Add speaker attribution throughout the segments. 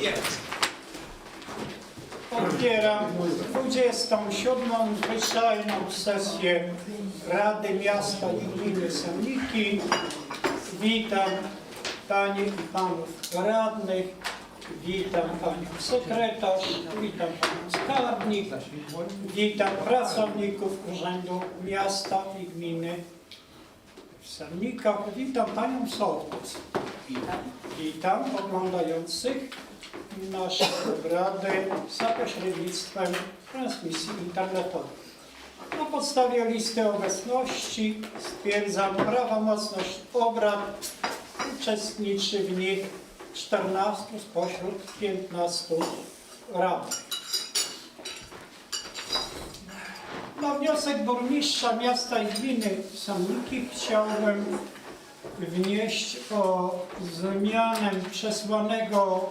Speaker 1: Jest.
Speaker 2: Otwieram 27. zwyczajną sesję Rady Miasta i Gminy Semniki. Witam Panie i Panów Radnych, witam Panią Sekretarz, witam Panią Skarbnik, witam pracowników Urzędu Miasta i Gminy w Semnikach, witam Panią Sołtys. Witam oglądających nasze obrady za pośrednictwem transmisji internetowej. Na podstawie listy obecności stwierdzam prawomocność obrad. Uczestniczy w nich 14 spośród 15 radnych. Na wniosek burmistrza miasta i gminy Samniki chciałbym wnieść o zmianę przesłanego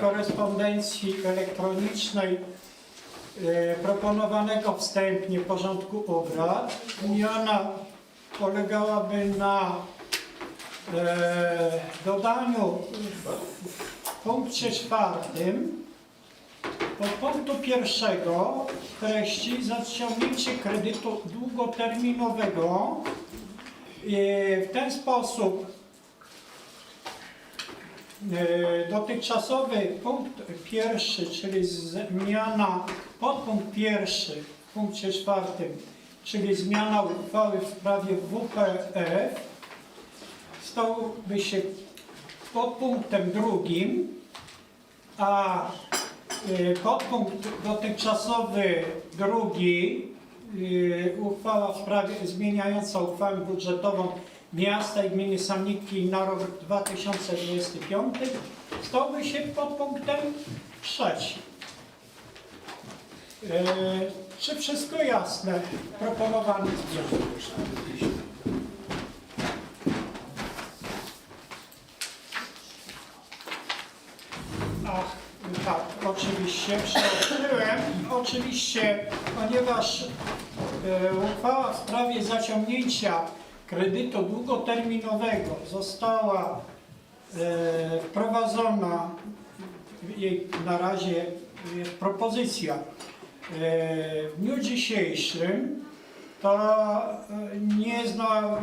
Speaker 2: korespondencji elektronicznej e, proponowanego wstępnie porządku obrad. Zmiana polegałaby na e, dodaniu w punkcie czwartym od punktu pierwszego treści zaciągnięcie kredytu długoterminowego E, W ten sposób e, dotychczasowy punkt pierwszy, czyli zmiana, podpunkt pierwszy w punkcie czwartym, czyli zmiana uchwały w sprawie WPF, stałby się podpunktem drugim, a podpunkt dotychczasowy drugi y, uchwała w sprawie zmieniająca uchwałę budżetową miasta i gminy Samniki na rok 2025 stałby się pod punktem trzecim. Y, Czy wszystko jasne? Proponowany zmian. Ach, tak, przeoczyłem. Oczywiście, ponieważ e, uchwała w sprawie zaciągnięcia kredytu długoterminowego została e, wprowadzona, jej na razie jest propozycja, e, w dniu dzisiejszym, to nie,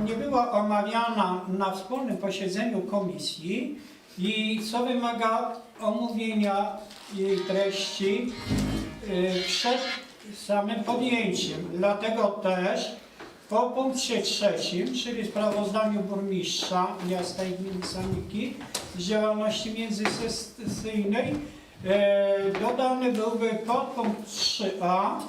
Speaker 2: nie była omawiana na wspólnym posiedzeniu komisji i co wymaga omówienia jej treści y, przed samym podjęciem. Dlatego też po punkcie trzecim, czyli sprawozdaniu burmistrza miasta i gminy Saniki z działalności międzysesyjnej, e, dodany byłby podpunkt 3a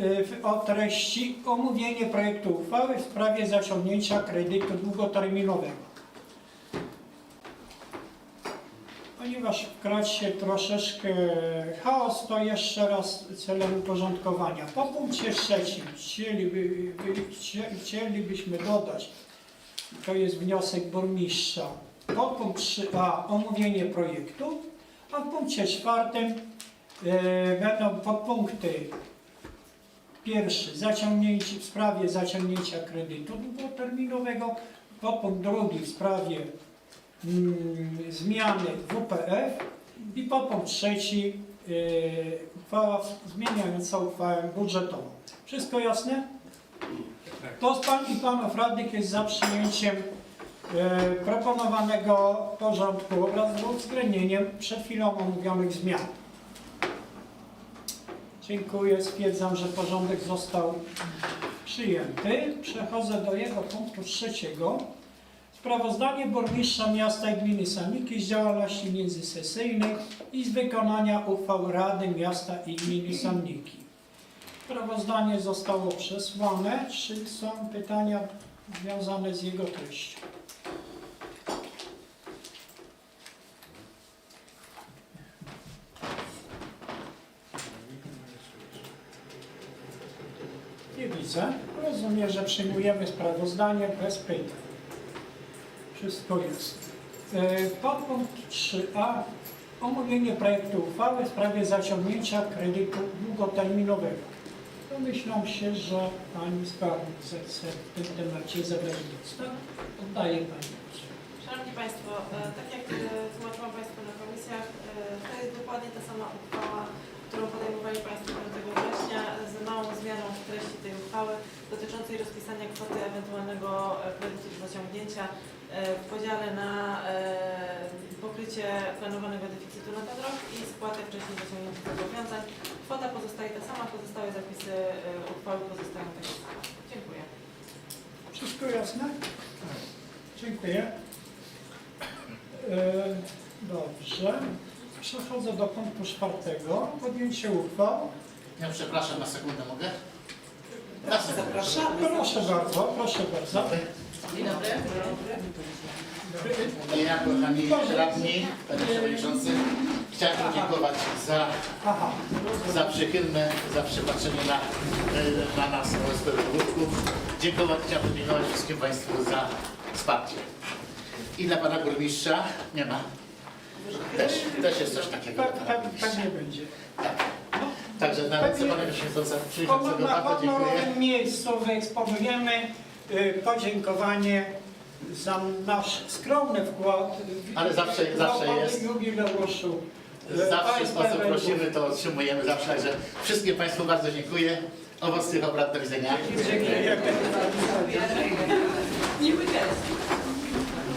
Speaker 2: y, o treści omówienie projektu uchwały w sprawie zaciągnięcia kredytu długoterminowego. Ponieważ wkradł się troszeczkę chaos, to jeszcze raz celem uporządkowania. Po punkcie trzecim chcieliby, by- chcie- chcielibyśmy dodać, to jest wniosek burmistrza, podpunkt 3a omówienie projektu, a w punkcie czwartym e, będą podpunkty Pierwszy, zaciągnięcie w sprawie zaciągnięcia kredytu długoterminowego. Podpunkt drugi w sprawie zmiany WPF. I podpunkt trzeci, uchwała w- zmieniająca uchwałę budżetową. Wszystko jasne? Kto z Pań i Panów Radnych jest za przyjęciem yy, proponowanego porządku obrad z uwzględnieniem przed chwilą omówionych zmian? Dziękuję. Stwierdzam, że porządek został przyjęty. Przechodzę do jego punktu trzeciego. Sprawozdanie burmistrza miasta i gminy Samiki z działalności międzysesyjnej i z wykonania uchwał Rady Miasta i Gminy Samniki. Sprawozdanie zostało przesłane. Czy są pytania związane z jego treścią? Nie widzę. Rozumiem, że przyjmujemy sprawozdanie bez pytań. Wszystko jest. E, Podpunkt 3a. Omówienie projektu uchwały w sprawie zaciągnięcia kredytu długoterminowego. Domyślam się, że Pani Skarbnik chce w tym temacie zabrać głos. Oddaję Pani.
Speaker 3: Szanowni Państwo, e, tak jak e, uchwały dotyczącej rozpisania kwoty ewentualnego e, kredytu do zaciągnięcia e, w podziale na e, pokrycie planowanego deficytu na ten rok i spłatę wcześniej zaciągniętych zobowiązań. Kwota pozostaje ta sama, pozostałe zapisy uchwały pozostają takie same. Dziękuję.
Speaker 2: Wszystko jasne? Dziękuję. E, Dobrze. Przechodzę do punktu czwartego. Podjęcie uchwał.
Speaker 4: Ja przepraszam na sekundę, mogę?
Speaker 3: Zapraszamy.
Speaker 2: Proszę bardzo, proszę bardzo.
Speaker 3: Dzień dobry.
Speaker 4: Ja, kochani radni, panie przewodniczący, chciałem podziękować za, za przychylne, za przypatrzenie na, na nas, OSP Wróżków. Dziękować, chciałem podziękować wszystkim Państwu za wsparcie. I dla Pana Burmistrza, nie ma, też, też jest coś takiego.
Speaker 2: pe, pe, pewnie będzie.
Speaker 4: Także na ręce Pana Przewodniczącego
Speaker 2: Na
Speaker 4: bardzo dziękuję.
Speaker 2: honorowym miejscu wyeksponiujemy y, podziękowanie za nasz skromny wkład w
Speaker 4: Ale zawsze- zawsze
Speaker 2: w
Speaker 4: jest.
Speaker 2: jubileuszu. y,
Speaker 4: Zawsze sposób
Speaker 2: Węgów.
Speaker 4: prosimy, to otrzymujemy zawsze. Także wszystkim Państwu bardzo dziękuję. Owocnych obrad, do widzenia.
Speaker 2: Dziękujemy.
Speaker 3: Miły gest.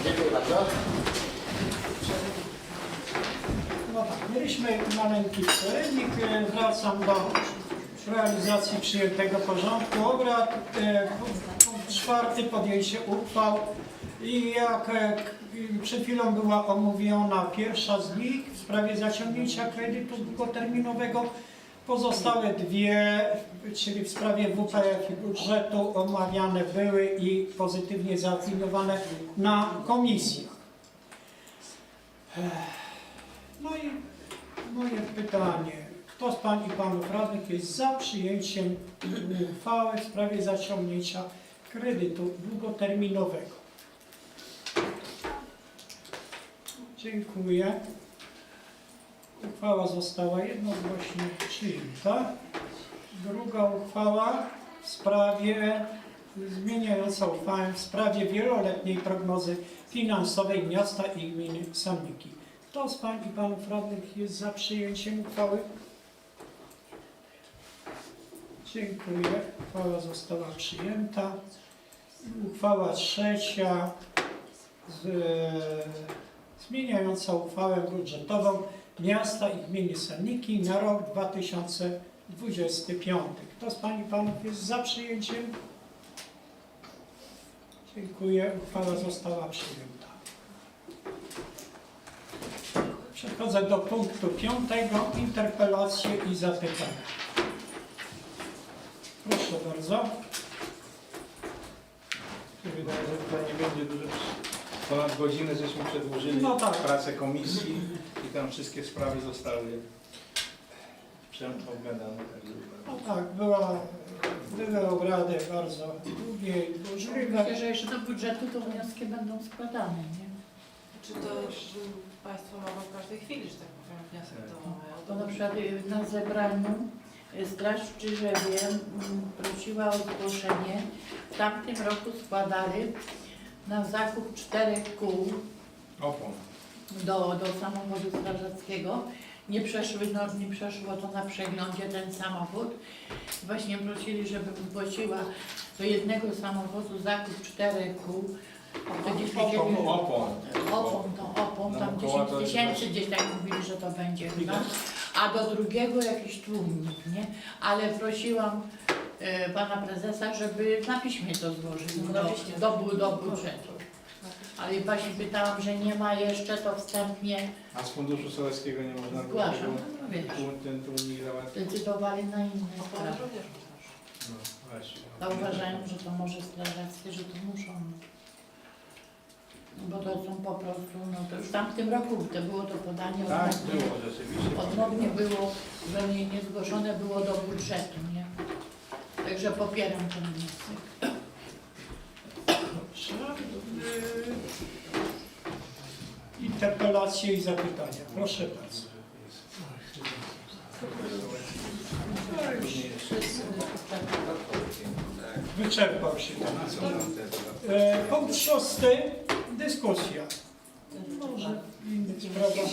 Speaker 4: Dziękuję bardzo.
Speaker 2: No tak, mieliśmy maleńki przerywnik. E, Wracam do realizacji przyjętego porządku obrad. E, Punkt czwarty, podjęcie uchwał. I jak e, przed chwilą była omówiona pierwsza z nich w sprawie zaciągnięcia kredytu długoterminowego, pozostałe dwie, czyli w sprawie WPF i budżetu omawiane były i pozytywnie zaopiniowane na komisjach. No i moje pytanie. Kto z Pań i Panów Radnych jest za przyjęciem uchwały w sprawie zaciągnięcia kredytu długoterminowego? Dziękuję. Uchwała została jednogłośnie przyjęta. Druga uchwała w sprawie zmieniająca uchwałę w sprawie wieloletniej prognozy finansowej miasta i gminy Sanniki. Kto z Pań i Panów Radnych jest za przyjęciem uchwały? Dziękuję. Uchwała została przyjęta. Uchwała trzecia z, zmieniająca uchwałę budżetową miasta i gminy Sanniki na rok 2025. Kto z Pań i Panów jest za przyjęciem? Dziękuję. Uchwała została przyjęta. Przechodzę do punktu piątego. Interpelacje i zapytania. Proszę bardzo.
Speaker 5: Mi się wydaje, że tutaj nie będzie dużo. Ponad godzinę żeśmy przedłożyli
Speaker 2: No tak.
Speaker 5: pracę komisji i tam wszystkie sprawy zostały obgadane. także-
Speaker 2: No tak, była, były obrady bardzo długie i burzliwe.
Speaker 6: Myślę, że jeszcze do budżetu to wnioski będą składane, nie?
Speaker 3: Czy to Państwo mogą w każdej chwili, że tak powiem, wniosek do...
Speaker 6: Bo na przykład y, na zebraniu y, Straż w Czyżewie mm, prosiła o zgłoszenie. W tamtym roku składali na zakup czterech kół
Speaker 5: Opon.
Speaker 6: do, do samochodu strażackiego. Nie, przeszły, no, nie przeszło to na przeglądzie ten samochód. Właśnie prosili, żebym płaciła do jednego samochodu zakup czterech kół. To gdzieś
Speaker 5: Opon. Opon.
Speaker 6: Opon to opon,
Speaker 5: No,
Speaker 6: tam
Speaker 5: koła
Speaker 6: 10
Speaker 5: to jest
Speaker 6: tysięcy gdzieś tak mówili, że to będzie chyba. A do drugiego jakiś tłumnik, nie? Ale prosiłam e, pana prezesa, żeby na piśmie to złożył
Speaker 3: No,
Speaker 6: do,
Speaker 3: piśmie.
Speaker 6: do, bu- do budżetu. Ale właśnie pytałam, że nie ma jeszcze, to wstępnie
Speaker 5: A z funduszu sołeckiego nie można
Speaker 6: zgłaszam. No wiesz,
Speaker 5: tu- ten tłumik załatwić.
Speaker 6: zdecydowali na inne sprawy.
Speaker 5: No właśnie.
Speaker 6: To uważają, że to może strażackie, że to muszą. Bo to są po prostu, no to już tam w tym roku to było to podanie
Speaker 5: Tak,
Speaker 6: odnośnie-
Speaker 5: było rzeczywiście.
Speaker 6: Odmownie było, że nie, nie zgłoszone było do budżetu, nie? Także popieram ten wniosek.
Speaker 2: Y, Interpelacje i zapytania. Proszę bardzo. Wyczerpał się temat. E, Punkt szósty. Dyskusja. Może w innych sprawach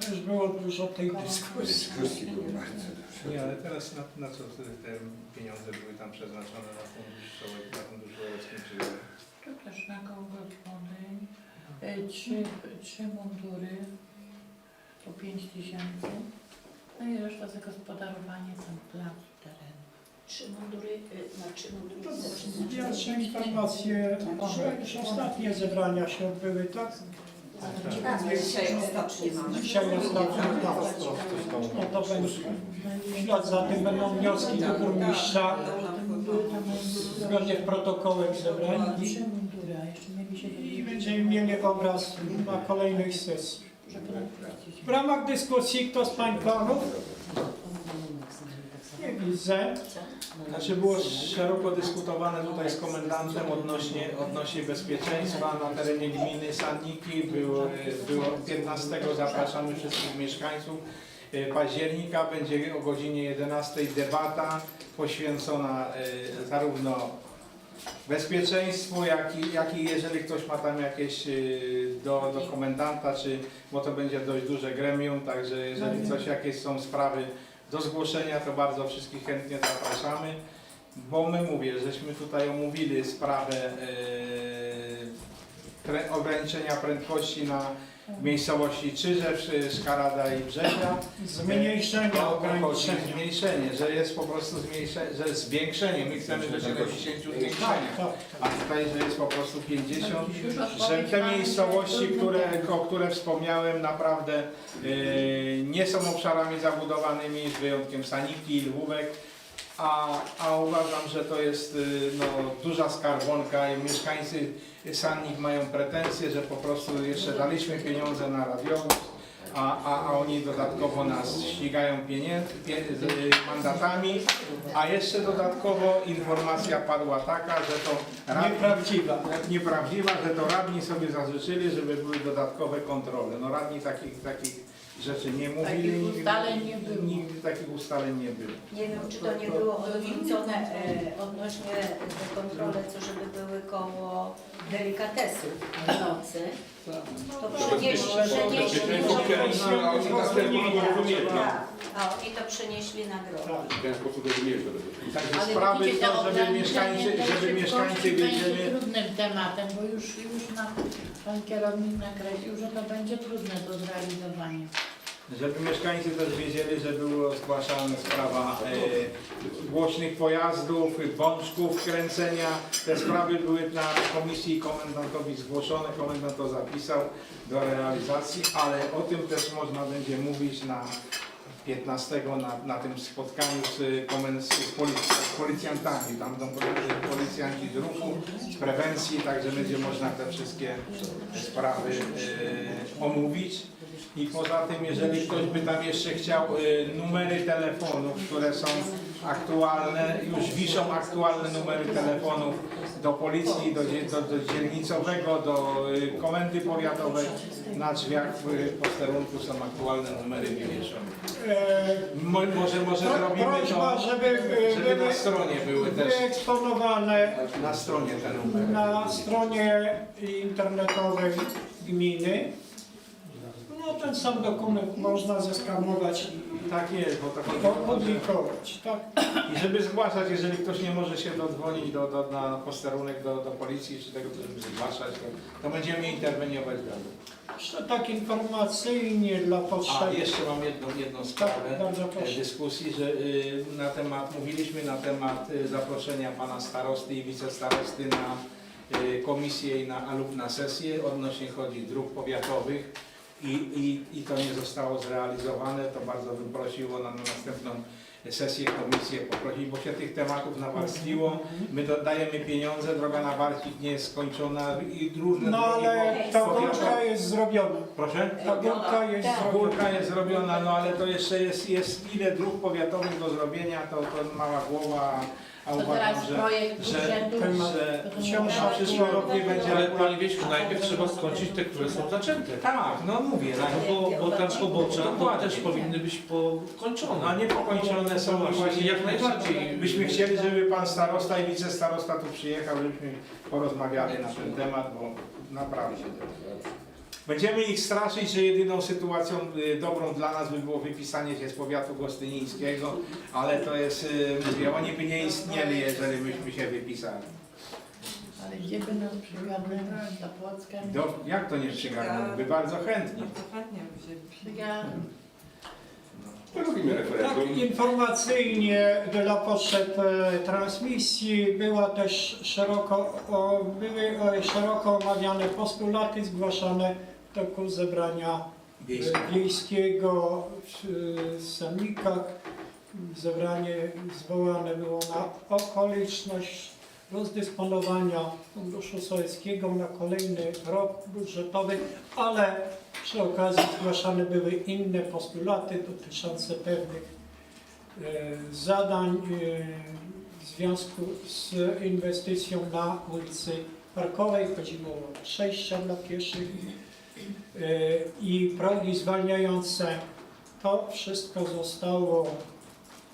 Speaker 2: też było dużo tej dyskusji.
Speaker 7: Dyskusji było bardzo dużo.
Speaker 5: Nie, ale teraz na, na co te te pieniądze były tam przeznaczone na fundusz sołek, na fundusz sołeckim, czy
Speaker 6: To też na koło gospodyń. Y, Trzy, trzy mundury po 5 tysięcy. No i reszta zagospodarowanie tam plac, teren.
Speaker 8: Trzy mundury, y, na trzy mundury.
Speaker 2: To
Speaker 8: znaczy-
Speaker 2: Pierwsze informacje, że już ostatnie zebrania się odbyły, tak?
Speaker 8: A, Dzisiaj ostatnie mamy.
Speaker 2: Dzisiaj ostatnie, tak. No to będzie, w ślad za tym będą wnioski do burmistrza, zgodnie z protokołem zebrań
Speaker 6: Trzy mundury, a jeszcze mieli się
Speaker 2: i będziemy mieli obraz na kolejnej sesji. W ramach dyskusji kto z Pań Panów? Widzę.
Speaker 5: Znaczy było szeroko dyskutowane tutaj z komendantem odnośnie, odnośnie bezpieczeństwa na terenie gminy Sanniki. Było, było 15 zapraszamy wszystkich mieszkańców. E, Października będzie o godzinie 11 debata poświęcona e, zarówno bezpieczeństwu, jak i, jak i jeżeli ktoś ma tam jakieś e, do, do komendanta, czy, bo to będzie dość duże gremium, także jeżeli coś, jakieś są sprawy do zgłoszenia, to bardzo wszystkich chętnie zapraszamy, bo my mówię, żeśmy tutaj omówili sprawę e, ograniczenia prędkości na miejscowości Czyżew, Szkarada i Brzezia.
Speaker 2: Zmniejszenia
Speaker 5: O- o- chodzi. Zmniejszenie, że jest po prostu zmniejszenie, że jest zwiększenie, my chcemy do 70 zwiększenia,
Speaker 2: Tak, tak.
Speaker 5: a tutaj, że jest po prostu 50.
Speaker 6: Już
Speaker 5: Że te miejscowości, które, o które wspomniałem, naprawdę yy, nie są obszarami zabudowanymi, z wyjątkiem Saniki i Lwówek, a, a uważam, że to jest yy, no, duża skarbonka i mieszkańcy Sannik mają pretensje, że po prostu jeszcze daliśmy pieniądze na radiowóz, a, a, a oni dodatkowo nas ścigają pieniędzy, y, mandatami, a jeszcze dodatkowo informacja padła taka, że to radni,
Speaker 2: Nieprawdziwa.
Speaker 5: nieprawdziwa, że to radni sobie zażyczyli, żeby były dodatkowe kontrole. No radni takich, takich rzeczy nie mówili.
Speaker 6: Takich
Speaker 5: nigdy-
Speaker 6: ustaleń nie było.
Speaker 5: Nigdy takich ustaleń nie było.
Speaker 8: Nie wiem, czy to nie było odwrócone e, odnośnie te kontrole, co żeby były koło delikatesu w nocy. To przenieśli, przenieśli. Tak, a oni to przenieśli na drogę.
Speaker 7: W ten sposób rozumiesz to.
Speaker 5: Także
Speaker 6: Ale
Speaker 5: sprawy
Speaker 6: widzicie,
Speaker 5: to, żeby mieszkańcy, żeby
Speaker 6: szybkości
Speaker 5: mieszkańcy
Speaker 6: będzie
Speaker 5: wiedzieli,
Speaker 6: trudnym tematem, bo już, już na, pan kierownik nakreślił, że to będzie trudne do zrealizowania.
Speaker 5: Żeby mieszkańcy też wiedzieli, że była zgłaszana sprawa e, głośnych pojazdów, bączków, kręcenia. Te sprawy były na komisji komendantowi zgłoszone, komendant to zapisał do realizacji, ale o tym też można będzie mówić na 15 na, na tym spotkaniu z, z, z policjantami. Tam będą policjanci z ruchu, z prewencji, także będzie można te wszystkie sprawy e, omówić. I poza tym, jeżeli ktoś by tam jeszcze chciał y, numery telefonów, które są aktualne, już wiszą aktualne numery telefonów do policji, do, do, do dzielnicowego, do y, komendy powiatowej. Na drzwiach w posterunku są aktualne numery wywieszone.
Speaker 2: E,
Speaker 5: Mo, może, może zrobimy
Speaker 2: Prośba,
Speaker 5: to,
Speaker 2: żeby e,
Speaker 5: żeby na stronie były też,
Speaker 2: wyeksponowane
Speaker 5: na stronie te numery.
Speaker 2: na stronie internetowej gminy. Ten sam dokument można zeskanować i
Speaker 5: Tak jest, bo to chodzi
Speaker 2: po-
Speaker 5: o to, że
Speaker 2: publikować, tak?
Speaker 5: I żeby zgłaszać, jeżeli ktoś nie może się dodzwonić do, do, na posterunek do, do policji czy tego, żeby zgłaszać, to, to będziemy interweniować dalej.
Speaker 2: Jeszcze tak informacyjnie dla
Speaker 5: A
Speaker 2: potrzeb.
Speaker 5: jeszcze mam jedną, jedną
Speaker 2: Tak,
Speaker 5: sprawę
Speaker 2: proszę.
Speaker 5: dyskusji, że y, na temat, mówiliśmy na temat y, zaproszenia pana starosty i wicestarosty na y, komisję i na, lub na sesję odnośnie chodzi dróg powiatowych i, i, i to nie zostało zrealizowane, to bardzo bym prosił o na, na następną sesję komisję poprosić, bo się tych tematów nawarstwiło. My dodajemy pieniądze, droga na Warcik nie jest skończona i różne
Speaker 2: No
Speaker 5: drogi
Speaker 2: ale ta
Speaker 5: powiatowe.
Speaker 2: górka jest zrobiona.
Speaker 5: Proszę?
Speaker 2: Ta górka jest
Speaker 8: Tak.
Speaker 2: zrobiona.
Speaker 5: Górka jest zrobiona, no ale to jeszcze jest, jest ile dróg powiatowych do zrobienia, to, to mała głowa, a
Speaker 6: To
Speaker 5: uważam,
Speaker 6: teraz
Speaker 5: że,
Speaker 6: projekt
Speaker 5: że,
Speaker 6: budżetu.
Speaker 5: że
Speaker 2: Książka
Speaker 5: na przyszły rok nie będzie
Speaker 1: Ale
Speaker 5: akurat...
Speaker 1: Panie Wieśku, najpierw trzeba skończyć te, które są zaczęte.
Speaker 5: Tak, no mówię,
Speaker 1: No
Speaker 5: no,
Speaker 1: bo, bo tam pobocza no,
Speaker 5: Dokładnie.
Speaker 1: też powinny być pokończone.
Speaker 5: a nie pokończone są
Speaker 1: No
Speaker 5: właśnie
Speaker 1: jak najbardziej.
Speaker 5: Byśmy chcieli, żeby pan starosta i wicestarosta tu przyjechał, żebyśmy porozmawiali na ten temat, bo naprawdę. Będziemy ich straszyć, że jedyną sytuacją y, dobrą dla nas by było wypisanie się z powiatu gostynińskiego, ale to jest, y, mówię, oni by nie istnieli, jeżeli byśmy się wypisali.
Speaker 6: Ale gdzie by nas przywiodły? Do Płocka?
Speaker 5: Do, jak to nie przygarnąłby? Bardzo chętnie.
Speaker 3: Bardzo chętnie by się
Speaker 7: To robimy
Speaker 2: Tak,
Speaker 7: referendum.
Speaker 2: informacyjnie dla potrzeb e, transmisji była też szeroko, o, były e, szeroko omawiane postulaty zgłaszane toku zebrania e, wiejskiego w Semikach. Zebranie zwołane było na okoliczność rozdysponowania Funduszu Sowieckiego na kolejny rok budżetowy, ale przy okazji zgłaszane były inne postulaty dotyczące pewnych e, zadań e, w związku z inwestycją na ulicy Parkowej. Chodziło o przejścia dla pieszych i progi zwalniające. To wszystko zostało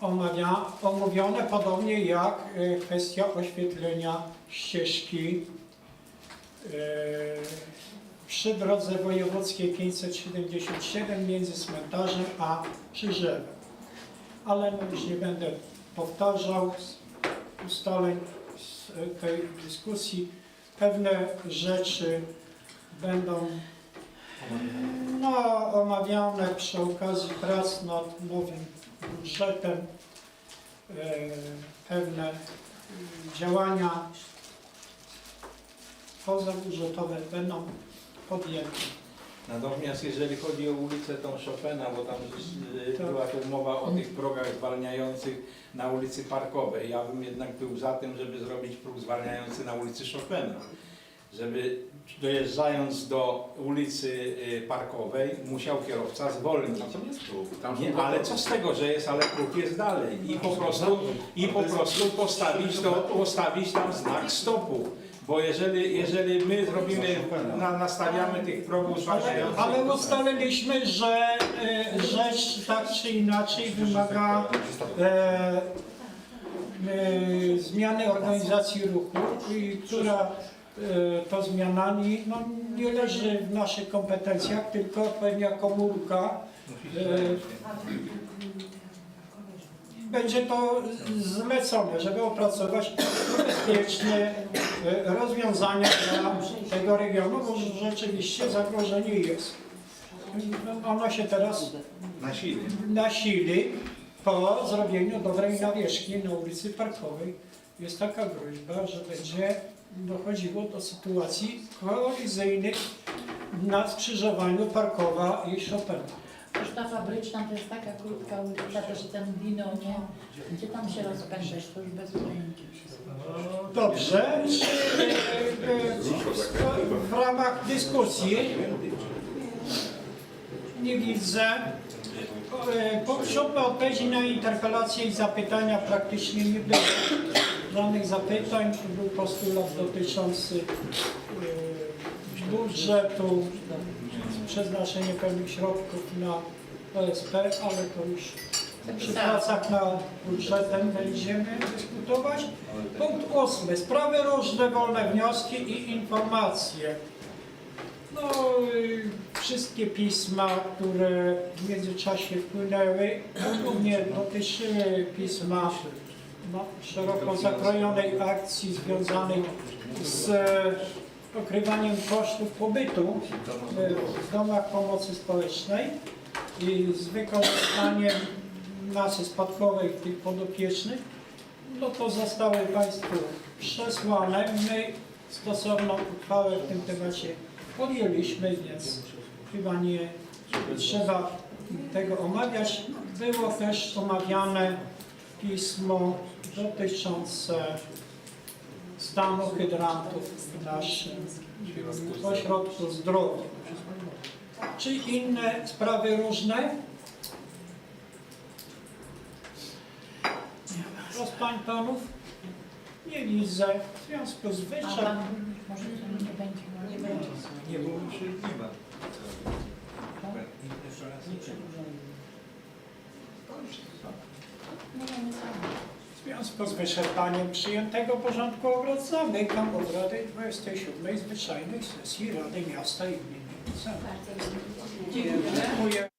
Speaker 2: omawia, omówione, podobnie jak e, kwestia oświetlenia ścieżki e, przy drodze wojewódzkiej 577 między cmentarzem a Krzyżewem. Ale no już nie będę powtarzał ustaleń z e, tej dyskusji. Pewne rzeczy będą no, omawiane przy okazji prac nad nowym budżetem. E, Pewne e, działania pozabudżetowe będą podjęte.
Speaker 5: Natomiast jeżeli chodzi o ulicę tą Chopina, bo tam y,
Speaker 2: Tak.
Speaker 5: była tu mowa o tych progach zwalniających na ulicy Parkowej, ja bym jednak był za tym, żeby zrobić próg zwalniający na ulicy Chopina. Żeby dojeżdżając do ulicy y, Parkowej musiał kierowca zwolnić.
Speaker 7: Tam jest próg.
Speaker 5: Nie, ale co z tego, że jest, ale próg jest dalej i po prostu, i po prostu postawić, to, postawić tam znak stopu. Bo jeżeli, jeżeli my zrobimy, na, nastawiamy tych progów
Speaker 2: Ale, ale ustaliliśmy, że e, rzecz tak czy inaczej wymaga e, e, zmiany organizacji ruchu, i która to zmianami no, nie leży w naszych kompetencjach, tylko pewna komórka będzie to zlecone, żeby opracować bezpieczne e, rozwiązania dla tego regionu, bo rzeczywiście zagrożenie jest. No, Ono się teraz
Speaker 5: nasili.
Speaker 2: nasili po zrobieniu dobrej nawierzchni na ulicy Parkowej. Jest taka groźba, że będzie dochodziło do sytuacji kolizyjnych na skrzyżowaniu Parkowa i Chopina.
Speaker 6: Już ta fabryczna to jest taka krótka ulica, też ten wino, nie? Gdzie tam się rozpędzać, to już bez pojęcia.
Speaker 2: Dobrze, w ramach dyskusji nie widzę. E, Potrzebne odpowiedzi na interpelacje i zapytania praktycznie nie było. Żadnych zapytań. Był postulat dotyczący e, budżetu, przeznaczenie pewnych środków na OSP, ale to już przy pracach nad budżetem będziemy dyskutować. Punkt ósmy. Sprawy różne, wolne wnioski i informacje. No, y, wszystkie pisma, które w międzyczasie wpłynęły, głównie dotyczyły pisma szeroko zakrojonej akcji związanej z e, pokrywaniem kosztów pobytu e, w domach pomocy społecznej i z wykorzystaniem masy spadkowej tych podopiecznych, no to zostały Państwu przesłane. My stosowną uchwałę w tym temacie podjęliśmy, więc chyba nie trzeba tego omawiać. Było też omawiane pismo dotyczące stanu hydrantów w naszym ośrodku zdrowia. Czy inne sprawy różne? Proszę pań panów? Nie widzę. W związku z
Speaker 6: pan może to nie będzie.
Speaker 8: Nie będzie.
Speaker 5: Nie, bo już nie ma.
Speaker 6: Nie, nie sam.
Speaker 2: W związku z wyczerpaniem przyjętego porządku obrad zamykam obrady 27 zwyczajnej sesji Rady Miasta i Gminy Bardzo dziękuję.
Speaker 6: Dziękuję.